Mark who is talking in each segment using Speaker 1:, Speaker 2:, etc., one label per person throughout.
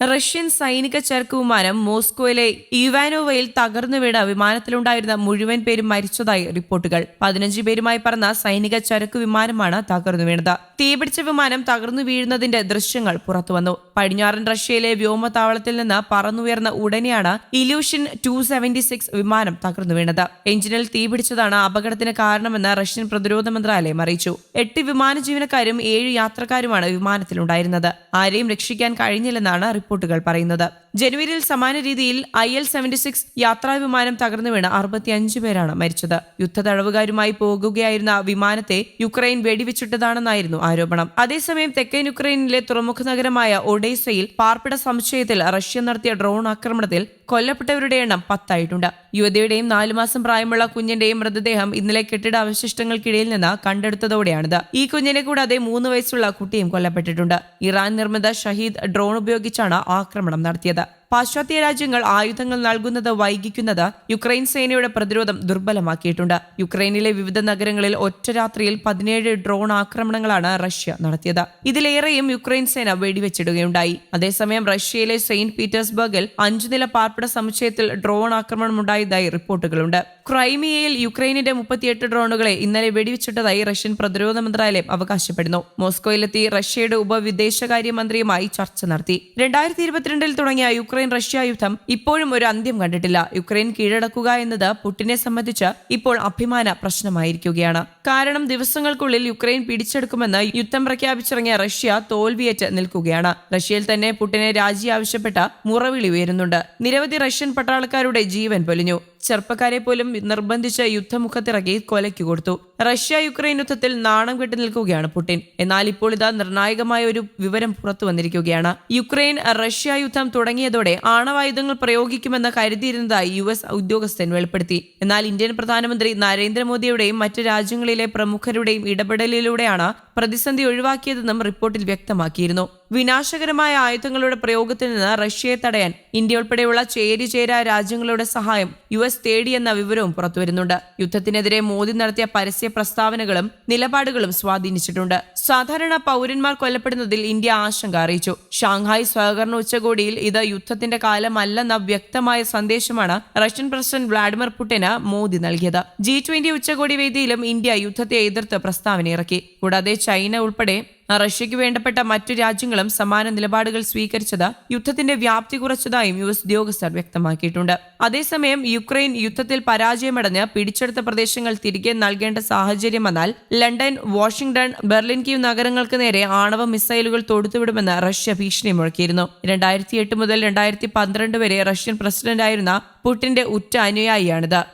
Speaker 1: Russian സൈനിക ചരക്ക് വിമാനം മോസ്കോയിലെ ഇവാനോവയിൽ തകർന്നു വീണ വിമാനത്തിലുണ്ടായിരുന്ന മുഴുവൻ പേരും മരിച്ചതായി റിപ്പോർട്ടുകൾ. പതിനഞ്ച് പേരുമായി പറഞ്ഞ സൈനിക ചരക്ക് വിമാനമാണ് തകർന്നു വീണത്. തീപിടിച്ച വിമാനം തകർന്നു വീഴുന്നതിന്റെ ദൃശ്യങ്ങൾ പുറത്തുവന്നു. പടിഞ്ഞാറൻ റഷ്യയിലെ വ്യോമതാവളത്തിൽ നിന്ന് പറന്നുയർന്ന ഉടനെയാണ് ഇലൂഷൻ ടു സെവന്റി സിക്സ് വിമാനം തകർന്നു വീണത്. എഞ്ചിനിൽ തീപിടിച്ചതാണ് അപകടത്തിന് കാരണമെന്ന് റഷ്യൻ പ്രതിരോധ മന്ത്രാലയം അറിയിച്ചു. എട്ട് വിമാന ജീവനക്കാരും ഏഴ് യാത്രക്കാരുമാണ് വിമാനത്തിലുണ്ടായിരുന്നത്. ആരെയും രക്ഷിക്കാൻ കഴിഞ്ഞില്ലെന്നാണ് റിപ്പോർട്ടുകൾ പറയുന്നത്. ജനുവരിയിൽ സമാന രീതിയിൽ ഐ എൽ സെവന്റി സിക്സ് യാത്രാ വിമാനം തകർന്നു വീണ് അറുപത്തിയഞ്ച് പേരാണ് മരിച്ചത്. യുദ്ധ തടവുകാരുമായി പോകുകയായിരുന്ന വിമാനത്തെ യുക്രൈൻ വെടിവെച്ചിട്ടതാണെന്നായിരുന്നു ആരോപണം. അതേസമയം തെക്കൻ യുക്രൈനിലെ തുറമുഖ നഗരമായ ഒഡേസയിൽ പാർപ്പിട സംശയത്തിൽ റഷ്യ നടത്തിയ ഡ്രോൺ ആക്രമണത്തിൽ കൊല്ലപ്പെട്ടവരുടെ എണ്ണം പത്തായിട്ടുണ്ട്. യുവതിയുടെയും നാലു മാസം പ്രായമുള്ള കുഞ്ഞിന്റെയും മൃതദേഹം ഇന്നലെ കെട്ടിട അവശിഷ്ടങ്ങൾക്കിടയിൽ നിന്ന് കണ്ടെടുത്തതോടെയാണിത്. ഈ കുഞ്ഞിനെ കൂടാതെ മൂന്ന് വയസ്സുള്ള കുട്ടിയും കൊല്ലപ്പെട്ടിട്ടുണ്ട്. ഇറാൻ നിർമ്മിത ഷഹീദ് ഡ്രോൺ ഉപയോഗിച്ചാണ് ആക്രമണം നടത്തിയത് പാശ്ചാത്യ രാജ്യങ്ങൾ ആയുധങ്ങൾ നൽകുന്നത് വൈകിക്കുന്നത് യുക്രൈൻ സേനയുടെ പ്രതിരോധം ദുർബലമാക്കിയിട്ടുണ്ട്. യുക്രൈനിലെ വിവിധ നഗരങ്ങളിൽ ഒറ്റ രാത്രിയിൽ പതിനേഴ് ഡ്രോൺ ആക്രമണങ്ങളാണ് റഷ്യ നടത്തിയത്. ഇതിലേറെയും യുക്രൈൻ സേന വെടിവെച്ചിടുകയുണ്ടായി. അതേസമയം റഷ്യയിലെ സെയിന്റ് പീറ്റേഴ്സ്ബർഗിൽ അഞ്ചു നില പാർപ്പിട സമുച്ചയത്തിൽ ഡ്രോൺ ആക്രമണമുണ്ടായതായി റിപ്പോർട്ടുകളുണ്ട്. ക്രൈമിയയിൽ യുക്രൈനിന്റെ മുപ്പത്തിയെട്ട് ഡ്രോണുകളെ ഇന്നലെ വെടിവെച്ചിട്ടതായി റഷ്യൻ പ്രതിരോധ മന്ത്രാലയം അവകാശപ്പെടുന്നു. മോസ്കോയിലെത്തി റഷ്യയുടെ ഉപവിദേശകാര്യമന്ത്രിയുമായി ചർച്ച നടത്തി. രണ്ടായിരത്തി ഇരുപത്തിരണ്ടിൽ തുടങ്ങിയ യുക്രൈൻ റഷ്യ യുദ്ധം ഇപ്പോഴും ഒരു അന്ത്യം കണ്ടിട്ടില്ല. യുക്രൈൻ കീഴടക്കുക എന്നത് പുട്ടിനെ സംബന്ധിച്ച് ഇപ്പോൾ അഭിമാന പ്രശ്നമായിരിക്കുകയാണ്. കാരണം ദിവസങ്ങൾക്കുള്ളിൽ യുക്രൈൻ പിടിച്ചെടുക്കുമെന്ന് യുദ്ധം പ്രഖ്യാപിച്ചിറങ്ങിയ റഷ്യ തോൽവിയേറ്റ് നിൽക്കുകയാണ്. റഷ്യയിൽ തന്നെ പുട്ടിനെ രാജി ആവശ്യപ്പെട്ട മുറവിളി ഉയരുന്നുണ്ട്. നിരവധി റഷ്യൻ പട്ടാളക്കാരുടെ ജീവൻ പൊലിഞ്ഞു. ചെറുപ്പക്കാരെ പോലും നിർബന്ധിച്ച് യുദ്ധമുഖത്തിറക്കി കൊലയ്ക്ക് കൊടുത്തു. റഷ്യ യുക്രൈൻ യുദ്ധത്തിൽ നാണം കെട്ടി നിൽക്കുകയാണ് പുടിൻ. എന്നാൽ ഇപ്പോൾ ഇതാ നിർണായകമായ ഒരു വിവരം പുറത്തു വന്നിരിക്കുകയാണ്. യുക്രൈൻ റഷ്യ യുദ്ധം തുടങ്ങിയതോടെ ആണവായുധങ്ങൾ പ്രയോഗിക്കുമെന്ന് കരുതിയിരുന്നതായി യു എസ് ഉദ്യോഗസ്ഥൻ വെളിപ്പെടുത്തി. എന്നാൽ ഇന്ത്യൻ പ്രധാനമന്ത്രി നരേന്ദ്രമോദിയുടെയും മറ്റ് രാജ്യങ്ങളിലെ പ്രമുഖരുടെയും ഇടപെടലിലൂടെയാണ് പ്രതിസന്ധി ഒഴിവാക്കിയതെന്നും റിപ്പോർട്ടിൽ വ്യക്തമാക്കിയിരുന്നു. വിനാശകരമായ ആയുധങ്ങളുടെ പ്രയോഗത്തിൽ നിന്ന് റഷ്യയെ തടയാൻ ഇന്ത്യ ഉൾപ്പെടെയുള്ള ചേരിചേരാ രാജ്യങ്ങളുടെ സഹായം യു എസ് തേടിയെന്ന വിവരവും പുറത്തുവരുന്നുണ്ട്. യുദ്ധത്തിനെതിരെ മോദി നടത്തിയ പരസ്യ പ്രസ്താവനകളും നിലപാടുകളും സ്വാധീനിച്ചിട്ടുണ്ട്. സാധാരണ പൗരന്മാർ കൊല്ലപ്പെടുന്നതിൽ ഇന്ത്യ ആശങ്ക അറിയിച്ചു. ഷാങ്ഹായ് സഹകരണ ഉച്ചകോടിയിൽ ഇത് യുദ്ധത്തിന്റെ കാലമല്ലെന്ന വ്യക്തമായ സന്ദേശമാണ് റഷ്യൻ പ്രസിഡന്റ് വ്ളാഡിമിർ പുടിന് മോദി നൽകിയത്. ജി ട്വന്റി ഉച്ചകോടി വേദിയിലും ഇന്ത്യ യുദ്ധത്തെ എതിർത്ത് പ്രസ്താവന ഇറക്കി. കൂടാതെ ചൈന ഉൾപ്പെടെ റഷ്യയ്ക്ക് വേണ്ടപ്പെട്ട മറ്റു രാജ്യങ്ങളും സമാന നിലപാടുകൾ സ്വീകരിച്ചത് യുദ്ധത്തിന്റെ വ്യാപ്തി കുറച്ചതായും യു എസ് ഉദ്യോഗസ്ഥർ വ്യക്തമാക്കിയിട്ടുണ്ട്. അതേസമയം യുക്രൈൻ യുദ്ധത്തിൽ പരാജയമടഞ്ഞ് പിടിച്ചെടുത്ത പ്രദേശങ്ങൾ തിരികെ നൽകേണ്ട സാഹചര്യം വന്നാൽ ലണ്ടൻ വാഷിംഗ്ടൺ ബെർലിൻ കീവ് നഗരങ്ങൾക്ക് നേരെ ആണവ മിസൈലുകൾ തൊടുത്തുവിടുമെന്ന് റഷ്യ ഭീഷണി മുഴക്കിയിരുന്നു. രണ്ടായിരത്തി എട്ട് മുതൽ രണ്ടായിരത്തി പന്ത്രണ്ട് വരെ റഷ്യൻ പ്രസിഡന്റായിരുന്ന പുടിന്റെ ഉറ്റ അനുയായിയാണിത്.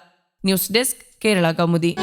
Speaker 1: News desk Kerala Kaumudi.